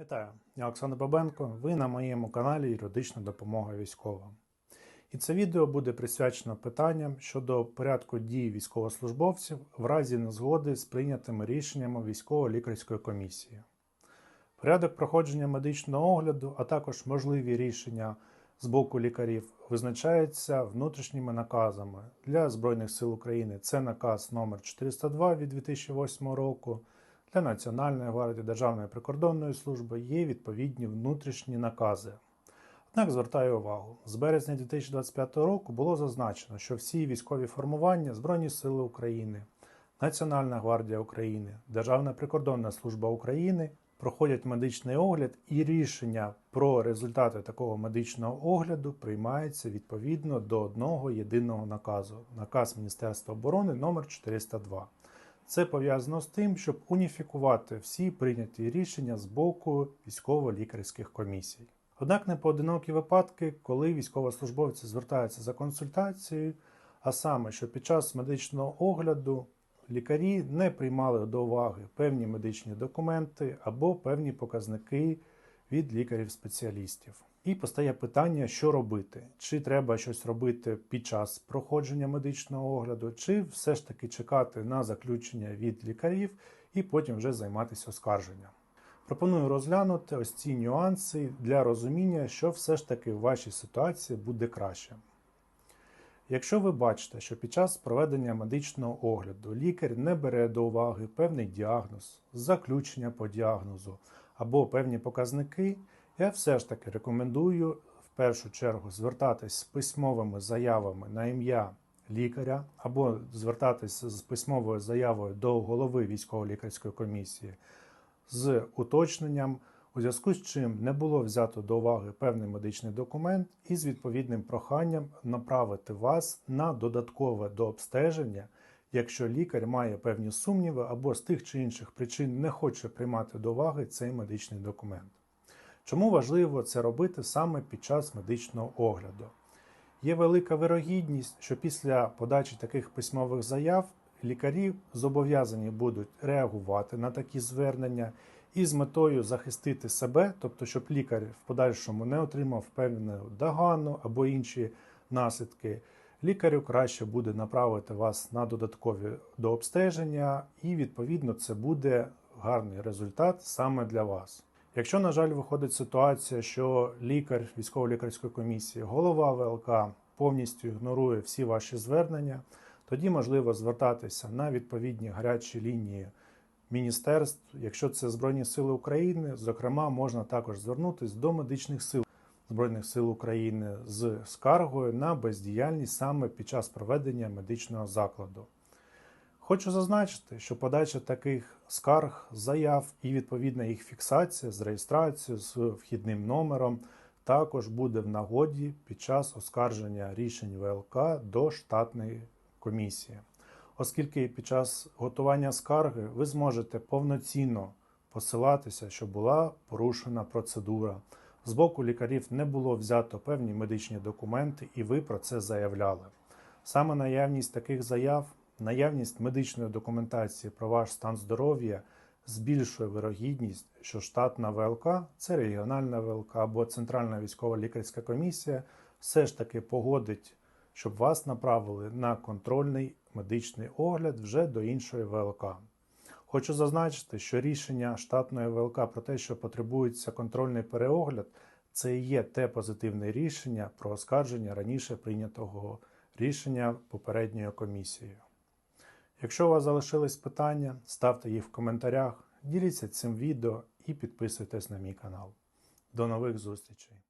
Вітаю, я Олександр Бабенко. Ви на моєму каналі Юридична допомога військовим. І це відео буде присвячено питанням щодо порядку дій військовослужбовців в разі незгоди з прийнятими рішеннями військово-лікарської комісії. Порядок проходження медичного огляду, а також можливі рішення з боку лікарів визначається внутрішніми наказами для Збройних сил України. Це наказ номер 402 від 2008 року. Для Національної гвардії Державної прикордонної служби є відповідні внутрішні накази. Однак звертаю увагу, з березня 2025 року було зазначено, що всі військові формування Збройні Сили України, Національна гвардія України, Державна прикордонна служба України проходять медичний огляд, і рішення про результати такого медичного огляду приймається відповідно до одного єдиного наказу наказ Міністерства оборони номер 402. Це пов'язано з тим, щоб уніфікувати всі прийняті рішення з боку військово-лікарських комісій. Однак не поодинокі випадки, коли військовослужбовці звертаються за консультацією, а саме, що під час медичного огляду лікарі не приймали до уваги певні медичні документи або певні показники від лікарів-спеціалістів. І постає питання, що робити: чи треба щось робити під час проходження медичного огляду, чи все ж таки чекати на заключення від лікарів і потім вже займатися оскарженням. Пропоную розглянути ось ці нюанси для розуміння, що все ж таки в вашій ситуації буде краще. Якщо ви бачите, що під час проведення медичного огляду лікар не бере до уваги певний діагноз, заключення по діагнозу або певні показники, я все ж таки рекомендую в першу чергу звертатись з письмовими заявами на ім'я лікаря або звертатись з письмовою заявою до голови військово-лікарської комісії з уточненням, у зв'язку з чим не було взято до уваги певний медичний документ і з відповідним проханням направити вас на додаткове дообстеження, якщо лікар має певні сумніви або з тих чи інших причин не хоче приймати до уваги цей медичний документ. Чому важливо це робити саме під час медичного огляду? Є велика вирогідність, що після подачі таких письмових заяв лікарі зобов'язані будуть реагувати на такі звернення і з метою захистити себе, тобто, щоб лікар в подальшому не отримав певну догану або інші наслідки. Лікарю краще буде направити вас на додаткові дообстеження, і відповідно це буде гарний результат саме для вас. Якщо, на жаль, виходить ситуація, що лікар військово-лікарської комісії, голова ВЛК повністю ігнорує всі ваші звернення, тоді можливо звертатися на відповідні гарячі лінії міністерств. Якщо це Збройні Сили України, зокрема, можна також звернутися до медичних сил Збройних сил України з скаргою на бездіяльність саме під час проведення медичного закладу. Хочу зазначити, що подача таких скарг, заяв і відповідна їх фіксація з реєстрацією з вхідним номером також буде в нагоді під час оскарження рішень ВЛК до штатної комісії, оскільки під час готування скарги ви зможете повноцінно посилатися, що була порушена процедура. З боку лікарів не було взято певні медичні документи, і ви про це заявляли. Саме наявність таких заяв Наявність медичної документації про ваш стан здоров'я збільшує вирогідність, що штатна ВЛК, це регіональна ВЛК або Центральна військова лікарська комісія, все ж таки погодить, щоб вас направили на контрольний медичний огляд вже до іншої ВЛК. Хочу зазначити, що рішення штатної ВЛК про те, що потребується контрольний переогляд, це і є те позитивне рішення про оскарження раніше прийнятого рішення попередньою комісією. Якщо у вас залишились питання, ставте їх в коментарях, діліться цим відео і підписуйтесь на мій канал. До нових зустрічей!